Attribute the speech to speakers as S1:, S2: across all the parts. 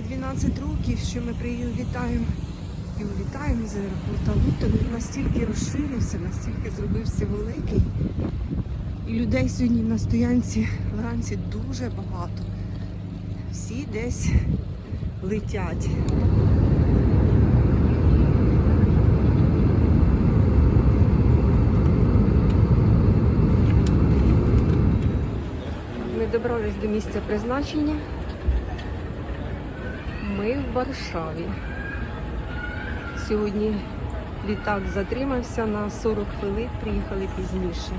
S1: 12 років, що ми прилітаємо і улітаємо з аеропорта Лутон, він настільки розширився, настільки зробився великий. І людей сьогодні на стоянці вранці дуже багато. Всі десь летять. Ми добрались до місця призначення. Ми в Варшаві. Сьогодні літак затримався на 40 хвилин, приїхали пізніше.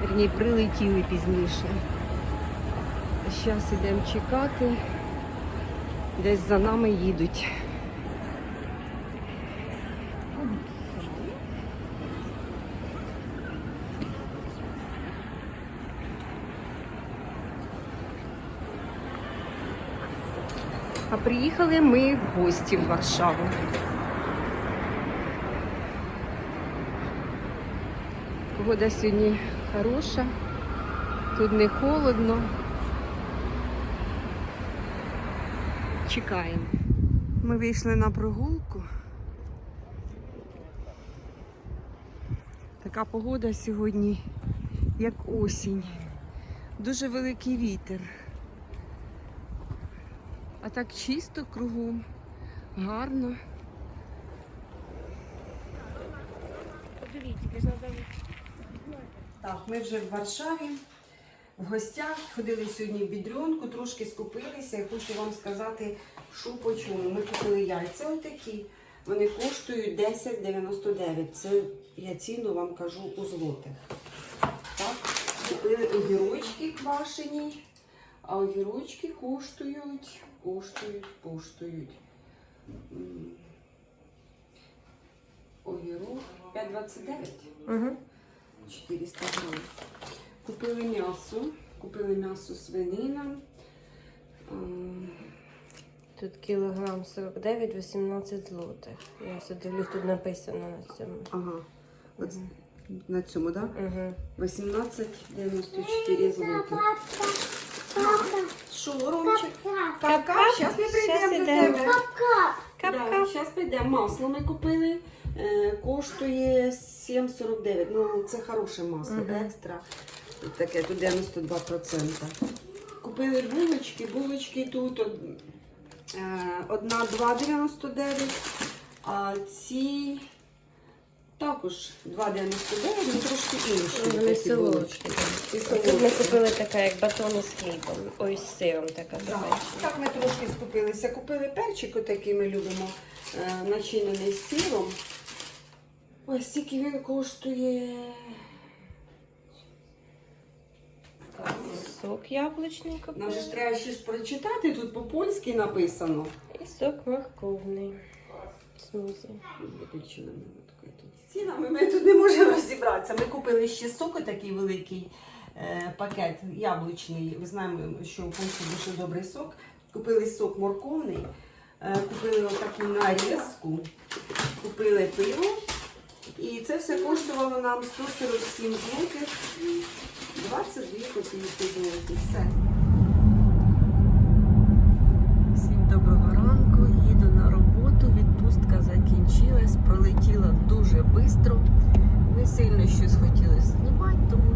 S1: Верні, прилетіли пізніше. Зараз йдемо чекати. Десь за нами їдуть. А приїхали ми в гості в Варшаву. Погода сьогодні хороша, тут не холодно. Чекаємо. Ми вийшли на прогулку. Така погода сьогодні, як осінь. Дуже великий вітер. А так чисто кругом, гарно. Так, ми вже в Варшаві, в гостях. Ходили сьогодні в бідрюнку, трошки скупилися. Я хочу вам сказати, що по чому. Ми купили яйця отакі. Вони коштують 10,99. Це я ціну вам кажу у злотих. Так, купили огірочки квашені. А огірочки коштують, коштують, коштують. Огірок 5,29.
S2: Угу.
S1: 400 гривень. Купили м'ясо. Купили м'ясо свинина.
S2: Тут кілограм 49, 18 злотих. Я все дивлюсь, тут написано на цьому.
S1: Ага. От на цьому, так? Да?
S2: Угу.
S1: 18,94 злоти. Що, Ромчик? Капка, зараз ми
S2: Щас
S1: прийдемо до тебе.
S2: Капка.
S1: Да, зараз прийдемо. Масло ми купили. Е, коштує 7,49. Ну, це хороше масло,
S2: Мгм.
S1: екстра. Таке, тут 92%. Купили булочки. Булочки тут од- е, одна 2,99, а ці також 2,99, ну трошки інші.
S2: Вони
S1: такі булочки.
S2: солодкі.
S1: І
S2: Тут ми
S1: солодкі.
S2: купили така, як батони з хлібом. Ой, з сиром така.
S1: Да. Так ми трошки скупилися. Купили перчик, отакий ми любимо, е, начинений з сиром. Ось скільки він коштує.
S2: Сок яблучний
S1: Нам же ж треба ще ж прочитати, тут по-польськи написано.
S2: І сок морковний. Смузі.
S1: Виключено мене цінами ми тут не можемо розібратися. Ми купили ще сок такий великий е, пакет яблучний. Ви знаємо, що у Польщі дуже добрий сок. Купили сок морковний, е, купили отаку нарізку, купили пиво. І це все коштувало нам 147 злотих, 22 копійки злотих. Все. Всім доброго ранку, відпустка закінчилась, пролетіла дуже швидко. Не сильно щось хотіли знімати, тому